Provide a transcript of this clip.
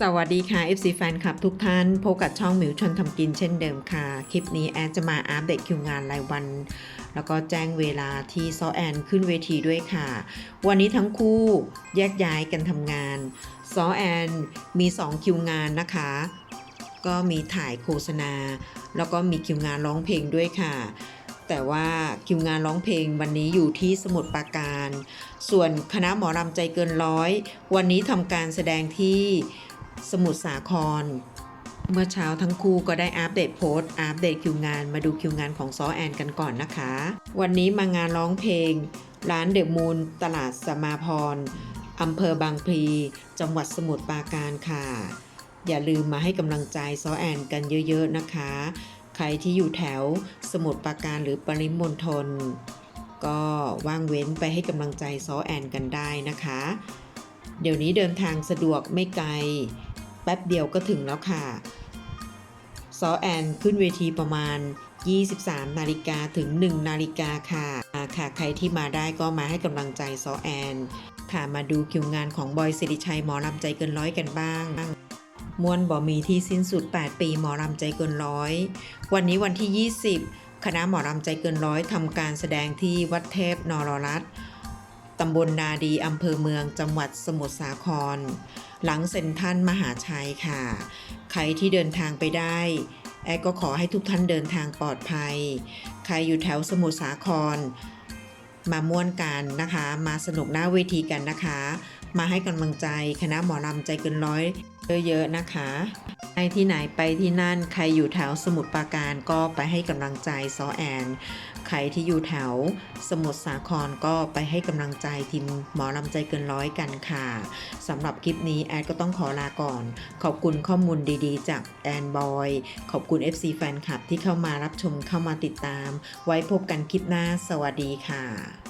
สวัสดีค่ะ FC แฟนคลับทุกท่านพบกับช่องหมิวชนทำกินเช่นเดิมค่ะ คลิปนี้แอดจะมาอัปเดตคิวงานรายวัน แล้วก็แจ้งเวลาที่ซอแอนขึ้นเวทีด้วยค่ะ วันนี้ทั้งคู่แยกย้ายกันทำงานซอแอนมี 2 คิวงานนะคะ ก็มีถ่ายโฆษณา แล้วก็มีคิวงานร้องเพลงด้วยค่ะ แต่ว่าคิวงานร้องเพลงวันนี้อยู่ที่สมุทรปราการ ส่วนคณะหมอรำใจเกินร้อย วันนี้ทำการแสดงที่ สมุทรสาคร เมื่อเช้าทั้งคู่ก็ได้อัปเดตโพสต์อัปเดตคิวงานมาดูคิวงานของซอแอนกันก่อนนะคะ วันนี้มางานร้องเพลง ร้านเดอะมูลตลาดสมาพรอำเภอบางพลีจังหวัดสมุทรปราการค่ะ อย่าลืมมาให้กำลังใจซอแอนกันเยอะๆนะคะ ใครที่อยู่แถวสมุทรปราการหรือปริมณฑลก็ว่างเว้นไปให้กำลังใจซอแอนกันได้นะคะ เดี๋ยวนี้เดินทางสะดวกไม่ไกล แป๊บเดียวก็ถึงแล้วค่ะ ซอแอนขึ้นเวทีประมาณ 23 นาฬิกาถึง 1 นาฬิกาค่ะอาค่ะ ใครที่มาได้ก็มาให้กำลังใจซอแอน ค่ะ มาดูคิวงานของบอยสิริชัยหมอลำใจเกินร้อยกันบ้างมวนบ่มีที่สิ้นสุด 8 ปีหมอลำใจเกินร้อย วันนี้วันที่ 20 คณะหมอลำใจเกินร้อยทำการแสดงที่วัดเทพนรรัตน์ ตำบลนาดีอำเภอเมืองจังหวัดสมุทรสาคร หลังเซ็นทรัลมหาชัยค่ะ ใครที่เดินทางไปได้ แอดก็ขอให้ทุกท่านเดินทางปลอดภัย ใครอยู่แถวสมุทรสาคร มาม่วนกันนะคะ มาสนุกหน้าเวทีกันนะคะ มาให้กำลังใจคณะหมอลำใจเกินร้อยเยอะๆนะคะ ไปที่ไหนไปที่นั่นใครอยู่แถวสมุทรปราการก็ไปให้กำลังใจซอแอนใครที่อยู่แถวสมุทรสาครก็ไปให้กำลังใจทีมหมอลำใจเกินร้อยกันค่ะสำหรับคลิปนี้แอดก็ต้องขอลาก่อน ขอบคุณข้อมูลดีๆ จากแอนบอยขอบคุณ FC แฟนคลับที่เข้ามารับชมเข้ามาติดตาม ไว้พบกันคลิปหน้าสวัสดีค่ะ